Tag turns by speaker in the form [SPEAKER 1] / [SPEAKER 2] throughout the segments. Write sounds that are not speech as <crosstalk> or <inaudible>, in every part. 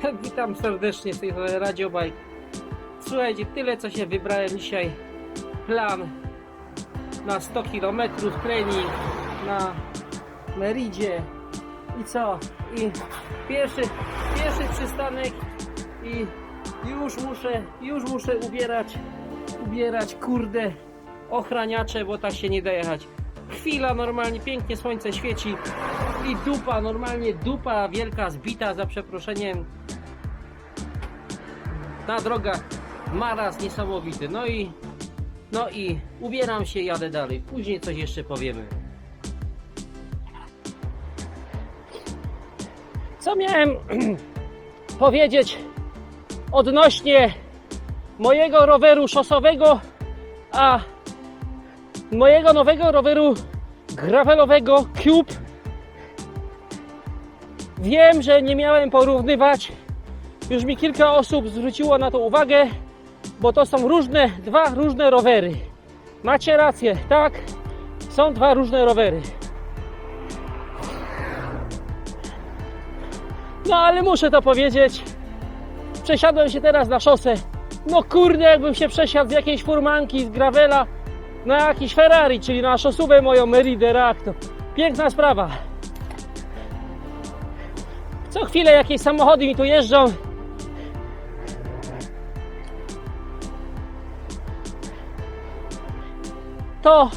[SPEAKER 1] <laughs> Witam serdecznie z tej Radio Bike. Słuchajcie, tyle co się wybrałem dzisiaj. Plan na 100 km trening na Meridzie. I co? I pierwszy, pierwszy przystanek i już muszę, już muszę ubierać, ubierać kurde ochraniacze, bo tak się nie da jechać. Chwila normalnie, pięknie słońce świeci i dupa, normalnie dupa wielka, zbita za przeproszeniem na drogach maraz niesamowity. No i no i ubieram się, jadę dalej. Później coś jeszcze powiemy. Co miałem <clears throat> powiedzieć odnośnie mojego roweru szosowego, a mojego nowego roweru gravelowego Cube. Wiem, że nie miałem porównywać. Już mi kilka osób zwróciło na to uwagę, bo to są różne, dwa różne rowery. Macie rację, tak? Są dwa różne rowery. No ale muszę to powiedzieć. Przesiadłem się teraz na szosę. No kurde, jakbym się przesiadł z jakiejś furmanki, z gravela na jakiś Ferrari, czyli na szosówę moją Meridę Reacto. Piękna sprawa. Co chwilę jakieś samochody mi tu jeżdżą. To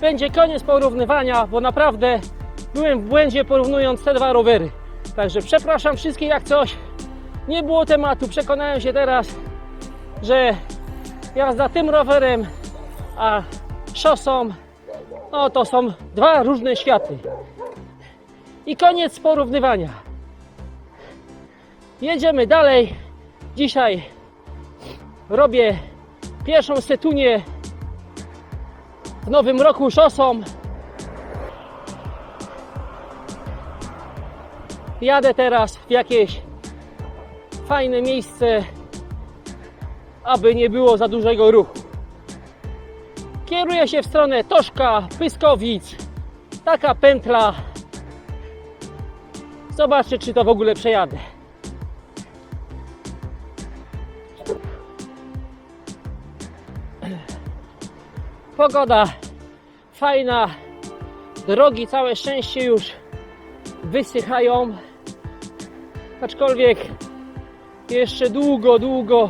[SPEAKER 1] będzie koniec porównywania, bo naprawdę byłem w błędzie porównując te dwa rowery. Także przepraszam wszystkich jak coś. Nie było tematu. Przekonałem się teraz, że jazda tym rowerem, a szosą, no to są dwa różne światy. I koniec porównywania. Jedziemy dalej. Dzisiaj robię pierwszą setunię w nowym roku szosą. Jadę teraz w jakieś fajne miejsce, aby nie było za dużego ruchu. Kieruję się w stronę Toszka, Pyskowic. Taka pętla. Zobaczcie, czy to w ogóle przejadę. Pogoda fajna, drogi całe szczęście już wysychają, aczkolwiek jeszcze długo, długo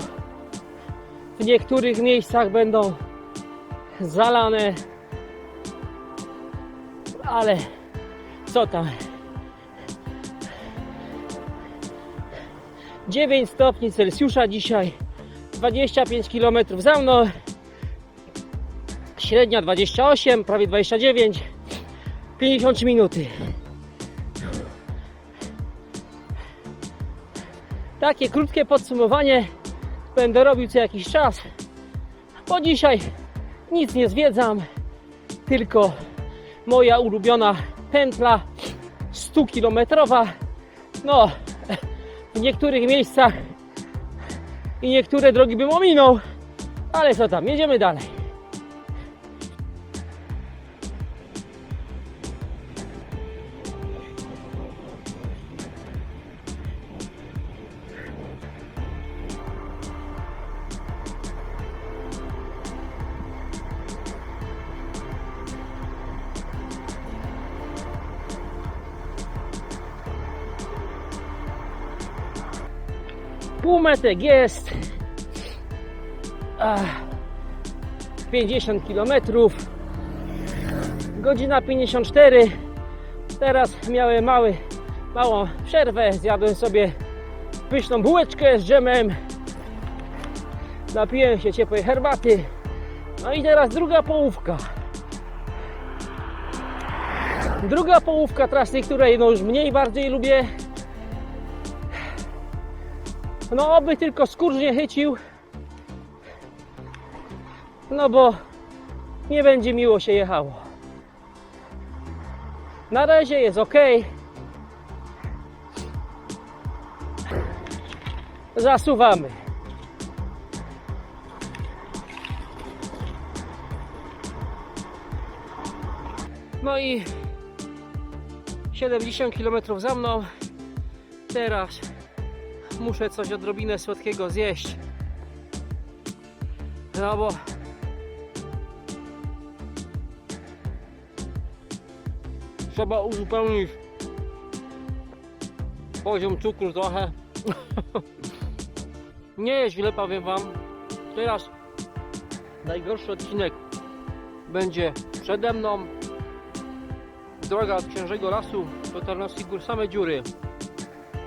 [SPEAKER 1] w niektórych miejscach będą zalane, ale co tam? 9 stopni Celsjusza dzisiaj, 25 km za mną, średnia 28, prawie 29, 53 minuty. Takie krótkie podsumowanie będę robił co jakiś czas, bo dzisiaj nic nie zwiedzam, tylko moja ulubiona pętla 100 kilometrowa. No, w niektórych miejscach i niektóre drogi bym ominął, ale co tam, jedziemy dalej. Półmetek jest. Ach, 50 km. Godzina 54. Teraz miałem mały, małą przerwę. Zjadłem sobie pyszną bułeczkę z dżemem. Napiłem się ciepłej herbaty. No i teraz druga połówka. Druga połówka trasy, której no już mniej bardziej lubię. No oby tylko skurcz nie chycił. No bo nie będzie miło się jechało. Na razie jest ok. Zasuwamy. No i 70 km za mną. Teraz muszę coś odrobinę słodkiego zjeść. No bo trzeba uzupełnić poziom cukru trochę. <laughs> Nie jest źle, powiem Wam. Teraz najgorszy odcinek będzie przede mną. Droga od Księżego Lasu do Tarnowskich Gór, same dziury.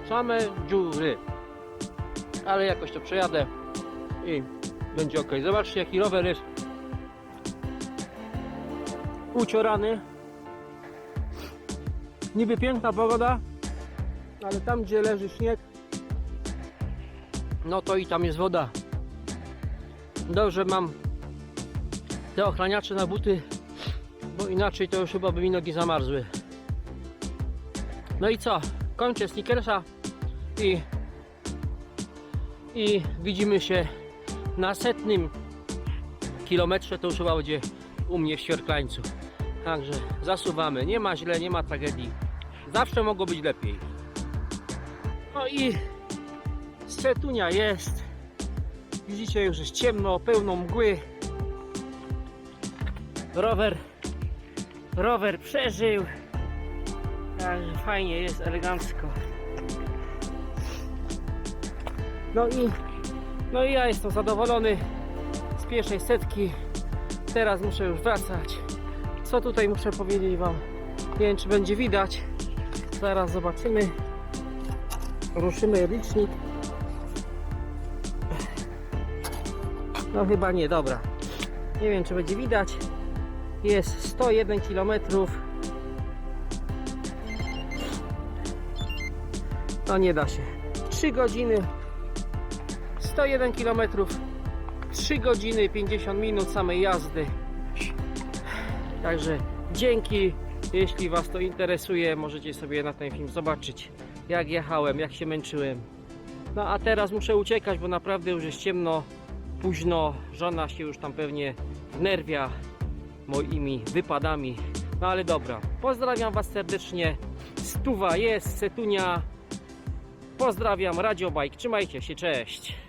[SPEAKER 1] Same dziury. Ale jakoś to przejadę i będzie ok. Zobaczcie jaki rower jest uciorany. Niby piękna pogoda, ale tam gdzie leży śnieg, no to i tam jest woda. Dobrze mam te ochraniacze na buty, bo inaczej to już chyba by mi nogi zamarzły. No i co? Kończę sneakersa i i widzimy się na setnym kilometrze, to już chyba będzie u mnie w Świerklańcu. Także zasuwamy, nie ma źle, nie ma tragedii. Zawsze mogło być lepiej. No i Strzetunia jest. Widzicie, już jest ciemno, pełno mgły. Rower, rower przeżył. Także fajnie jest, elegancko. No i, no i ja jestem zadowolony z pierwszej setki. Teraz muszę już wracać. Co tutaj muszę powiedzieć Wam? Nie wiem, czy będzie widać. Zaraz zobaczymy. Ruszymy licznik. No chyba nie, dobra. Nie wiem, czy będzie widać. Jest 101 km. No nie da się. 3 godziny 101 km 3 godziny 50 minut samej jazdy. Także dzięki. Jeśli Was to interesuje, możecie sobie na ten film zobaczyć, jak jechałem, jak się męczyłem. No a teraz muszę uciekać, bo naprawdę już jest ciemno, późno. Żona się już tam pewnie wnerwia moimi wypadami. No ale dobra, pozdrawiam Was serdecznie. Stuwa jest, Setunia. Pozdrawiam, Radio Bike. Trzymajcie się, cześć.